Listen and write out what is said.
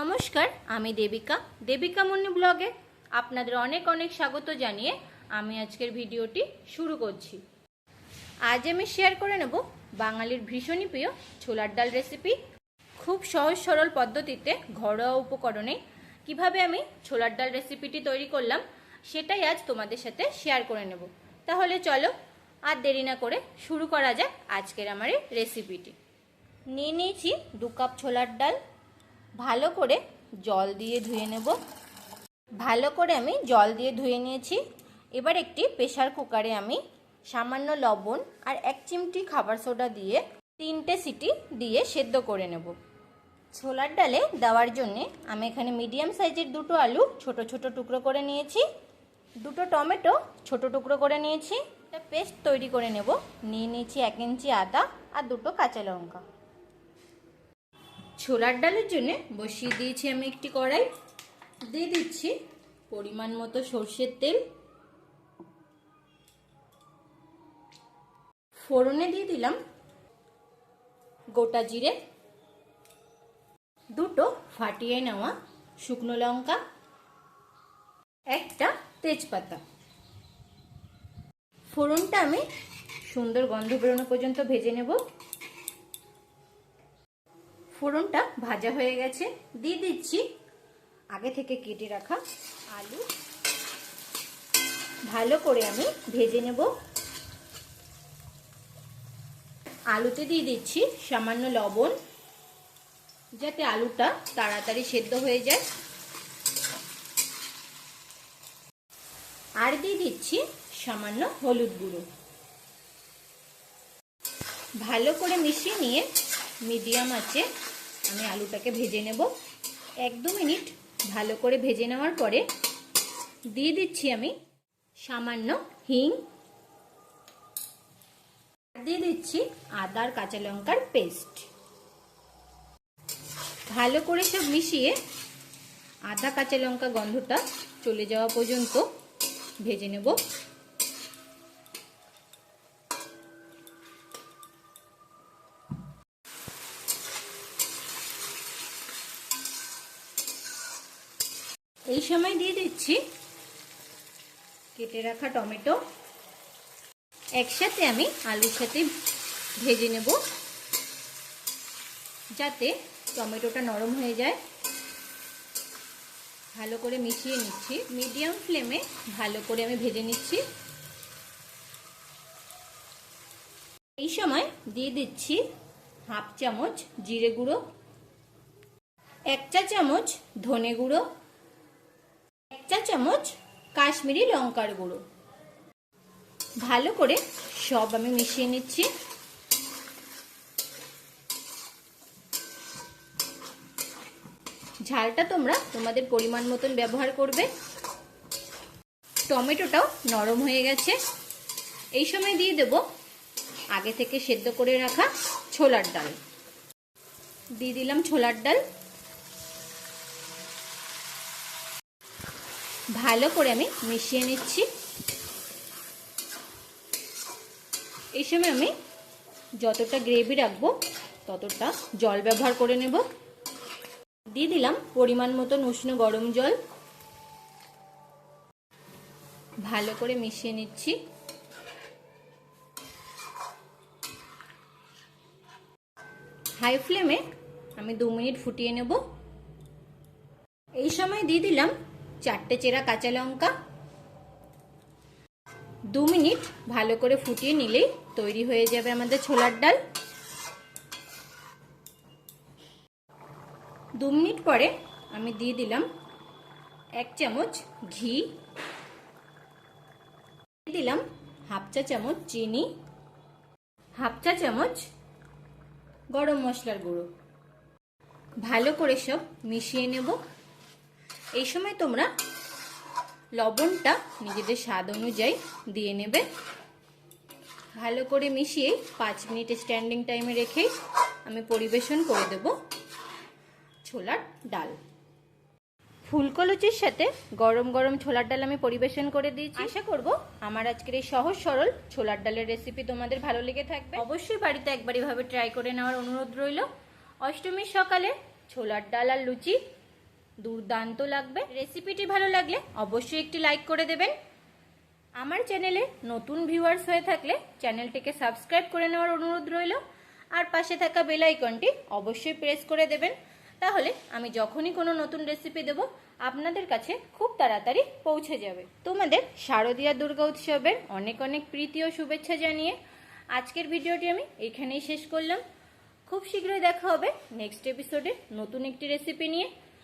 নমস্কার, আমি দেবিকা। দেবিকা মুন্নি ব্লগে আপনাদের অনেক অনেক স্বাগত জানিয়ে আমি আজকের ভিডিওটি শুরু করছি। আজ আমি শেয়ার করে নেব বাঙালির ভীষণই প্রিয় ছোলার ডাল রেসিপি খুব সহজ সরল পদ্ধতিতে ঘরোয়া উপকরণে কীভাবে আমি ছোলার ডাল রেসিপিটি তৈরি করলাম, সেটাই আজ তোমাদের সাথে শেয়ার করে নেব। তাহলে চলো আর দেরি না করে শুরু করা যাক আজকের আমার এই রেসিপিটি নিয়ে নিয়েছি দু কাপ ছোলার ডাল ভালো করে জল দিয়ে ধুয়ে নেব। ভালো করে আমি জল দিয়ে ধুয়ে নিয়েছি। এবার একটি প্রেশার কুকারে আমি সামান্য লবণ আর এক চিমটি খাবার সোডা দিয়ে তিনটে সিটি দিয়ে সেদ্ধ করে নেব। ছোলার ডালে দেওয়ার জন্যে আমি এখানে মিডিয়াম সাইজের দুটো আলু ছোট ছোট টুকরো করে নিয়েছি। দুটো টমেটো ছোট টুকরো করে নিয়েছি। একটা পেস্ট তৈরি করে নেব। নিয়ে নিয়েছি এক ইঞ্চি আদা আর দুটো কাঁচা লঙ্কা। ছোলার ডালের জন্য বসিয়ে দিয়েছি আমি একটি কড়াই। দিয়ে দিচ্ছি পরিমাণ মতো সর্ষের তেল। ফোড়নে দিয়ে দিলাম গোটা জিরে। দুটো ফাটিয়ে নেওয়া শুকনো লঙ্কা। একটা তেজপাতা। ফোড়নটা আমি সুন্দর গন্ধ বেরোনো পর্যন্ত ভেজে নেব। ফোড়নটা ভাজা হয়ে গেছে। দিয়ে দিচ্ছি আগে থেকে কেটে রাখা আলু। ভালো করে আমি ভেজে নেব। আলুতে দিয়ে দিচ্ছি সামান্য লবণ, যাতে আলুটা তাড়াতাড়ি সেদ্ধ হয়ে যায়। আর দিয়ে দিচ্ছি সামান্য হলুদ গুঁড়ো। ভালো করে মিশিয়ে নিয়ে মিডিয়াম আছে আমি আলুটাকে ভেজে নেব। এক দু মিনিট ভালো করে ভেজে নেওয়ার পরে দিয়ে দিচ্ছি আমি সামান্য হিং। দিয়ে দিচ্ছি আদার কাঁচা লঙ্কার পেস্ট। ভালো করে সব মিশিয়ে আদা কাঁচা লঙ্কা গন্ধটা চলে যাওয়া পর্যন্ত ভেজে নেব। এই সময় দিয়ে দিচ্ছি। কেটে রাখা টমেটো। একসাথে আমি আলুর সাথে ভেজে নেব। যাতে টমেটোটা নরম হয়ে যায়। ভালো করে মিশিয়ে নিচ্ছি। মিডিয়াম ফ্লেমে ভালো করে আমি ভেজে নিচ্ছি। এই সময় দিয়ে দিচ্ছি হাফ চামচ জিরে গুঁড়ো, এক চা চামচ ধনে গুঁড়ো চা চামচ, কাশ্মীরি লঙ্কার গুঁড়ো। ভালো করে সব আমি মিশিয়ে নিচ্ছি। ঝালটা তোমরা তোমাদের পরিমাণ মতন ব্যবহার করবে। টমেটোটাও নরম হয়ে গেছে। এই সময় দিয়ে দেব আগে থেকে সেদ্ধ করে রাখা ছোলার ডাল। দিয়ে দিলাম ছোলার ডাল। ভালো করে আমি মিশিয়ে নিচ্ছি। এই সময় আমি যতটা গ্রেভি রাখব, ততটা জল ব্যবহার করে নেব। দিয়ে দিলাম পরিমাণ মতন উষ্ণ গরম জল। ভালো করে মিশিয়ে নিচ্ছি। হাই ফ্লেমে আমি দু মিনিট ফুটিয়ে নেব। এই সময় দিয়ে দিলাম চারটে চেরা কাঁচা লঙ্কা। দু মিনিট ভালো করে ফুটিয়ে নিলেই তৈরি হয়ে যাবে আমাদের ছোলার ডাল। দু মিনিট পরে আমি দিয়ে দিলাম এক চামচ ঘি। দিলাম হাফ চা চামচ চিনি। হাফ চা চামচ গরম মশলার গুঁড়ো। ভালো করে সব মিশিয়ে নেব। এই সময় তোমরা লবণটা নিজেদের স্বাদ অনুযায়ী দিয়ে নেবে। ভালো করে মিশিয়ে পাঁচ মিনিট স্ট্যান্ডিং টাইমে রেখেই আমি পরিবেশন করে দেব ছোলার ডাল। ফুলকো লুচির সাথে গরম গরম ছোলার ডাল আমি পরিবেশন করে দিয়েছি। আশা করব আমার আজকের এই সহজ সরল ছোলার ডালের রেসিপি তোমাদের ভালো লেগে থাকবে। অবশ্যই বাড়িতে একবার এভাবে ট্রাই করে নেওয়ার অনুরোধ রইল। অষ্টমীর সকালে ছোলার ডাল আর লুচি দুর্দান্ত লাগবে। রেসিপিটি ভালো লাগলে অবশ্যই একটি লাইক করে দেবেন। আমার চ্যানেলে নতুন ভিউয়ার্স হয়ে থাকলে চ্যানেলটিকে সাবস্ক্রাইব করে নেওয়ার অনুরোধ রইল। আর পাশে থাকা বেল আইকনটি অবশ্যই প্রেস করে দেবেন। তাহলে আমি যখনই কোনো নতুন রেসিপি দেব, আপনাদের কাছে খুব তাড়াতাড়ি পৌঁছে যাবে। তোমাদের শারদীয়া দুর্গা উৎসবের অনেক অনেক প্রীতি ও শুভেচ্ছা জানিয়ে আজকের ভিডিওটি আমি এখানেই শেষ করলাম। খুব শীঘ্রই দেখা হবে নেক্সট এপিসোডে নতুন একটি রেসিপি নিয়ে।